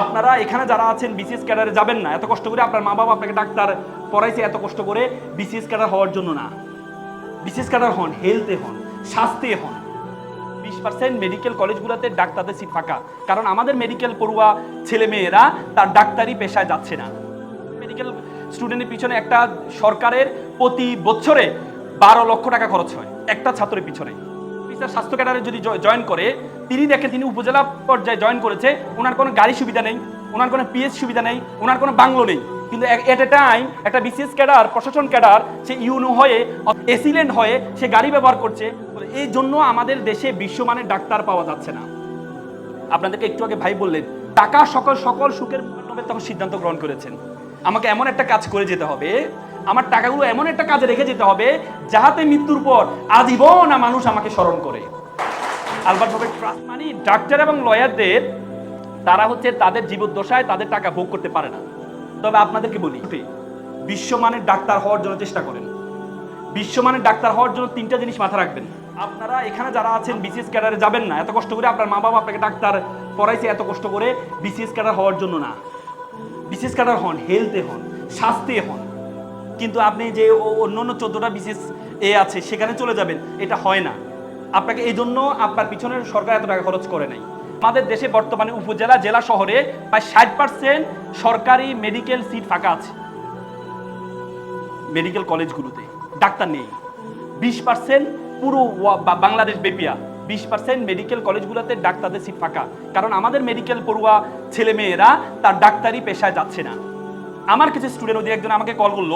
আপনারা এখানে যারা আছেন বিসিএস ক্যাডারে যাবেন না। এত কষ্ট করে আপনার মা বাবা আপনাকে ডাক্তার পড়াইছে, এত কষ্ট করে বিসিএস ক্যাডার হওয়ার জন্য না। বিসিএস ক্যাডার হন, হেলথে হন, স্বাস্থ্যে হন। বিশ পার্সেন্ট মেডিকেল কলেজগুলোতে ডাক্তারদের সিট ফাঁকা। কারণ আমাদের মেডিকেল পড়ুয়া ছেলে মেয়েরা তার ডাক্তারি পেশায় যাচ্ছে না। মেডিকেল স্টুডেন্টের পিছনে একটা সরকারের প্রতি বছরে বারো লক্ষ টাকা খরচ হয়, একটা ছাত্রের পিছনে। অফিসার স্বাস্থ্য ক্যাডারে যদি জয়েন করে, তিনি দেখেন তিনি উপজেলা পর্যায়ে জয়েন করেছে, ওনার কোনো গাড়ি সুবিধা নেই, ওনার কোনো পিএস সুবিধা নেই, ওনার কোনো বাংলো নেই। কিন্তু এট এ টাইম একটা বিসিএস ক্যাডার, প্রশাসন ক্যাডার, সে ইউনো হয়ে, এসিলেন্ট হয়ে সে গাড়ি ব্যবহার করছে। এই জন্য আমাদের দেশে বিশ্বমানের ডাক্তার পাওয়া যাচ্ছে না। আপনাদেরকে একটু আগে ভাই বললেন, টাকা সকল সকল সুখের তখন সিদ্ধান্ত গ্রহণ করেছেন। আমাকে এমন একটা কাজ করে যেতে হবে আমার টাকাগুলো এমন একটা কাজে রেখে যেতে হবে যাহাতে মৃত্যুর পর আজীবন মানুষ আমাকে স্মরণ করে। আলবার্ট হবে ট্রাস্ট মানি ডাক্তার এবং লয়ারদের তারা হচ্ছে তাদের জীবদ্দশায় তাদের টাকা ভোগ করতে পারে না। তবে আপনাদেরকে বলি বিশ্বমানের ডাক্তার হওয়ার জন্য চেষ্টা করেন। বিশ্বমানের ডাক্তার হওয়ার জন্য তিনটা জিনিস মাথা রাখবেন। আপনারা এখানে যারা আছেন বিসিএস ক্যাডারে যাবেন না, এত কষ্ট করে আপনার মা বাবা আপনাকে ডাক্তার পড়াইছে এত কষ্ট করে বিসিএস ক্যাডার হওয়ার জন্য না। বিসিএস ক্যাডার হন হেলথে হন, স্বাস্থ্যে হন। কিন্তু আপনি যে অন্য অন্য চোদ্দোটা বিসিএস এ আছে, সেখানে চলে যাবেন, এটা হয় না। আপনাকে এই জন্য আপনার পিছনের সরকার এত টাকা খরচ করে নাই। আমাদের দেশে বর্তমানে উপজেলা, জেলা শহরে প্রায় ষাট পার্সেন্ট সরকারি মেডিকেল সিট ফাঁকা আছে। মেডিকেল কলেজগুলোতে ডাক্তার নেই। বিশ পার্সেন্ট পুরো বাংলাদেশ বেপিয়া বিশ পার্সেন্ট মেডিকেল কলেজগুলোতে ডাক্তারদের সিট ফাঁকা। কারণ আমাদের মেডিকেল পড়ুয়া ছেলে মেয়েরা তার ডাক্তারি পেশায় যাচ্ছে না। আমার কিছু স্টুডেন্ট ওদের একজন আমাকে কল করল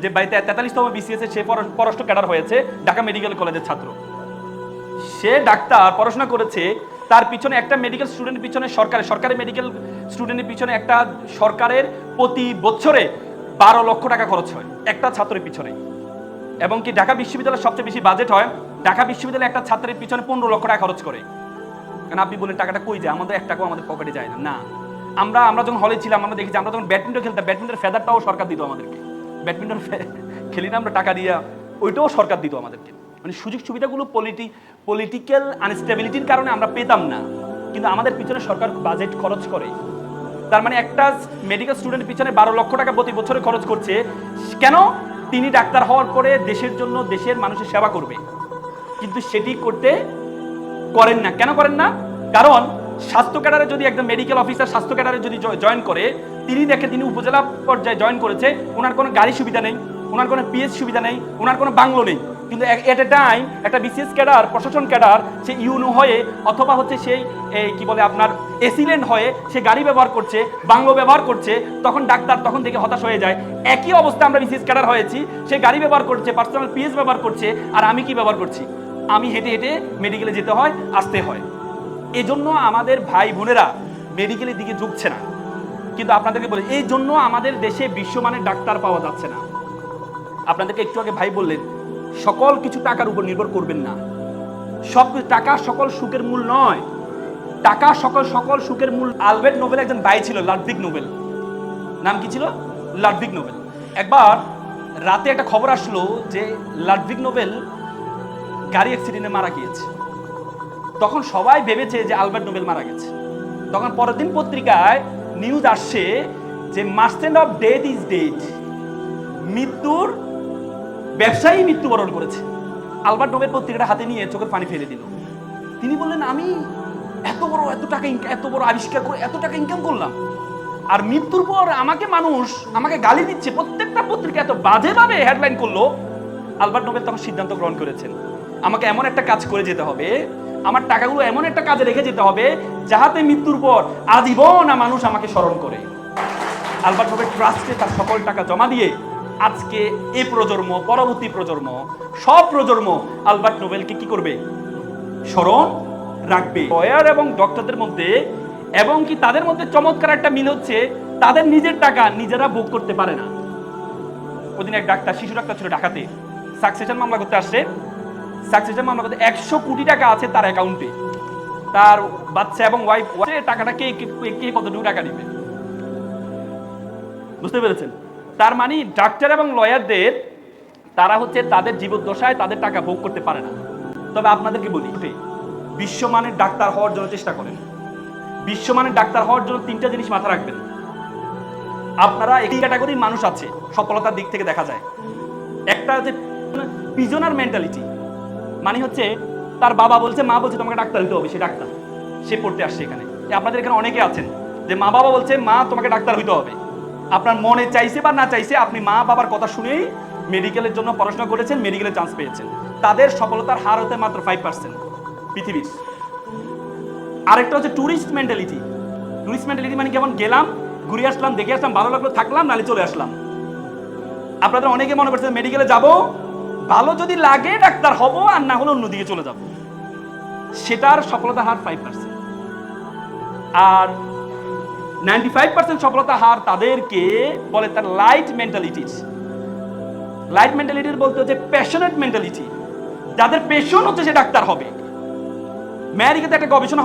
যে বাড়িতে তেতাল্লিশতম বিসিএস সে পর- পররাষ্ট্র ক্যাডার হয়েছে, ঢাকা মেডিকেল কলেজের ছাত্র। সে ডাক্তার পড়াশোনা করেছে, তার পিছনে একটা মেডিকেল স্টুডেন্টের পিছনে সরকারের সরকারি মেডিকেল স্টুডেন্টের পিছনে একটা সরকারের প্রতি বছরে বারো লক্ষ টাকা খরচ হয়, একটা ছাত্রের পিছনে। এবং কি ঢাকা বিশ্ববিদ্যালয়ের সবচেয়ে বেশি বাজেট হয়, ঢাকা বিশ্ববিদ্যালয়ে একটা ছাত্রের পিছনে পনেরো লক্ষ টাকা খরচ করে। কারণ আপনি বলেন টাকাটা কই যায়? আমাদের এক টাকাও আমাদের পকেটে যায় না। না, আমরা আমরা যখন হলে ছিলাম, আমরা দেখেছি, আমরা যখন ব্যাডমিন্টন খেলতাম ব্যাডমিন্টনের ফেদারটাও সরকার দিত আমাদেরকে। ব্যাডমিন্টন খেলি না, আমরা টাকা দিয়া ওইটাও সরকার দিত আমাদেরকে। মানে সুযোগ সুবিধাগুলো পলিটি পলিটিক্যাল আনস্টেবিলিটির কারণে আমরা পেতাম না। কিন্তু আমাদের পিছনে সরকার বাজেট খরচ করে। তার মানে একটা মেডিকেল স্টুডেন্ট পিছনে বারো লক্ষ টাকা প্রতি বছরে খরচ করছে, কেন? তিনি ডাক্তার হওয়ার পরে দেশের জন্য দেশের মানুষের সেবা করবে। কিন্তু সেটি করতে করেন না। কেন করেন না? কারণ স্বাস্থ্য ক্যাডারে যদি একজন মেডিকেল অফিসার স্বাস্থ্য ক্যাডারে যদি জয়েন করে তিনি দেখে তিনি উপজেলা পর্যায়ে জয়েন করেছে। ওনার কোনো গাড়ি সুবিধা নেই, ওনার কোনো পিএস সুবিধা নেই, ওনার কোনো বাংলো নেই। কিন্তু এট এ টাইম একটা বিসিএস ক্যাডার, প্রশাসন ক্যাডার, সে ইউনো হয়ে অথবা হচ্ছে সেই কি বলে আপনার এসিলেন্ট হয়ে সে গাড়ি ব্যবহার করছে, বাংলো ব্যবহার করছে, তখন ডাক্তার তখন থেকে হতাশ হয়ে যায়। একই অবস্থা আমরা বিসিএস ক্যাডার হয়েছি, সে গাড়ি ব্যবহার করছে পার্সোনাল পিএস ব্যবহার করছে, আর আমি কি ব্যবহার করছি? আমি হেঁটে হেঁটে মেডিকেলে যেতে হয়, আসতে হয়। এজন্য আমাদের ভাই বোনেরা মেডিকেলের দিকে ঝুঁকছে না। কিন্তু আপনাদেরকে বলি, এই জন্য আমাদের দেশে বিশ্বমানের ডাক্তার পাওয়া যাচ্ছে না। আপনাদেরকে একটু আগে ভাই বললেন, সকল কিছু টাকার উপর নির্ভর করবেন না। সব টাকা সকল সুখের মূল নয়। টাকা সকল সকল সুখের মূল। আলবেট নোবেল একজন ভাই ছিল লাডভিক নোবেল। নাম কি ছিল? Ludvig Nobel. একবার রাতে একটা খবর আসলো যে লাডভিক নোবেল গাড়ি অ্যাক্সিডেন্টে মারা গিয়েছে। তখন সবাই ভেবেছে যে আলবার্ট নোবেল মারা গেছে। তখন পরের দিন পত্রিকায় নিউজ আসছে যে merchant of death is dead মৃত্যুর ব্যবসায়ী মৃত্যুবরণ করেছে। আলবার্ট নোবেল পত্রিকাটা হাতে নিয়ে চোখের পানি ফেলে দিল। তিনি বললেন, আমি এত বড়, এত টাকা ইনকা- এত বড় আবিষ্কার করে এত টাকা ইনকাম করলাম। আর মৃত্যুর পর আমাকে মানুষ আমাকে গালি দিচ্ছে, প্রত্যেকটা পত্রিকা এত বাজেভাবে হেডলাইন করল। আলবার্ট নোবেল তখন সিদ্ধান্ত গ্রহণ করেছেন। আমাকে এমন একটা কাজ করে যেতে হবে আমার টাকাগুলো এমন একটা কাজে রেখে যেতে হবে যাহাতে মৃত্যুর পর আজীবন মানুষ আমাকে স্মরণ করে। আলবার্ট নোবেল ট্রাস্টে তার সকল টাকা জমা দিয়ে আজকে এ প্রজন্ম, পরবর্তী প্রজন্ম, সব প্রজন্ম আলবার্ট নোবেলকে কি করবে? স্মরণ রাখবে। লয়ার এবং ডক্টরদের মধ্যে এবং কি তাদের মধ্যে চমৎকার একটা মিল হচ্ছে, তাদের নিজের টাকা নিজেরা ভোগ করতে পারে না। ওদিন এক ডাক্তার, শিশু ডাক্তার ছিল ঢাকাতে। সাকসেশন মামলা করতে আসছে। সাকসেশন মামলা করতে একশো কোটি টাকা আছে তার অ্যাকাউন্টে তার বাচ্চা এবং ওয়াইফ টাকাটা কে, কে- কতটুকু টাকা দিবে? বুঝতে পেরেছেন? তার মানে ডাক্তার এবং লয়ারদের তারা হচ্ছে তাদের জীবদ্দশায় তাদের টাকা ভোগ করতে পারে না। তবে আপনাদেরকে বলি বিশ্বমানের ডাক্তার হওয়ার জন্য চেষ্টা করেন। বিশ্বমানের ডাক্তার হওয়ার জন্য তিনটা জিনিস মাথা রাখবেন। আপনারা এই ক্যাটাগরির মানুষ আছে, সফলতার দিক থেকে দেখা যায়। একটা হচ্ছে পিজনার মেন্টালিটি মানে হচ্ছে তার বাবা বলছে, মা বলছে তোমাকে ডাক্তার হতে হবে। সে ডাক্তার, সে পড়তে আসছে এখানে। আপনাদের এখানে অনেকে আছেন যে মা বাবা বলছে, মা, তোমাকে ডাক্তার হইতে হবে। আপনার মনে চাইছে বা না চাইছে, আপনি মা বাবার কথা শুনেই মেডিকেলের জন্য পড়াশোনা করেছেন মেডিকেলে চান্স পেয়েছেন। তাদের সফলতার হার হতে মাত্র ফাইভ পার্সেন্ট পৃথিবীর। আরেকটা হচ্ছে ট্যুরিস্ট মেন্টালিটি ট্যুরিস্ট মেন্টালিটি মানে কেমন গেলাম, ঘুরে আসলাম, দেখে আসলাম, ভালো লাগল, থাকলাম নালে চলে আসলাম। আপনাদের অনেকে মনে করছেন মেডিকেলে যাব ভালো যদি লাগে ডাক্তার হব, আর না হলে অন্যদিকে চলে যাব। সেটার সফলতা হার ফাইভ পার্সেন্ট আর নাইনটি ফাইভ পার্সেন্ট সফলতা হার তাদেরকে বলে তার লাইট মেন্টালিটিস লাইট মেন্টালিটির বলতে হচ্ছে প্যাশনেট মেন্টালিটি যাদের পেশন হচ্ছে সে ডাক্তার হবে। আমেরিকাতে একটা গবেষণা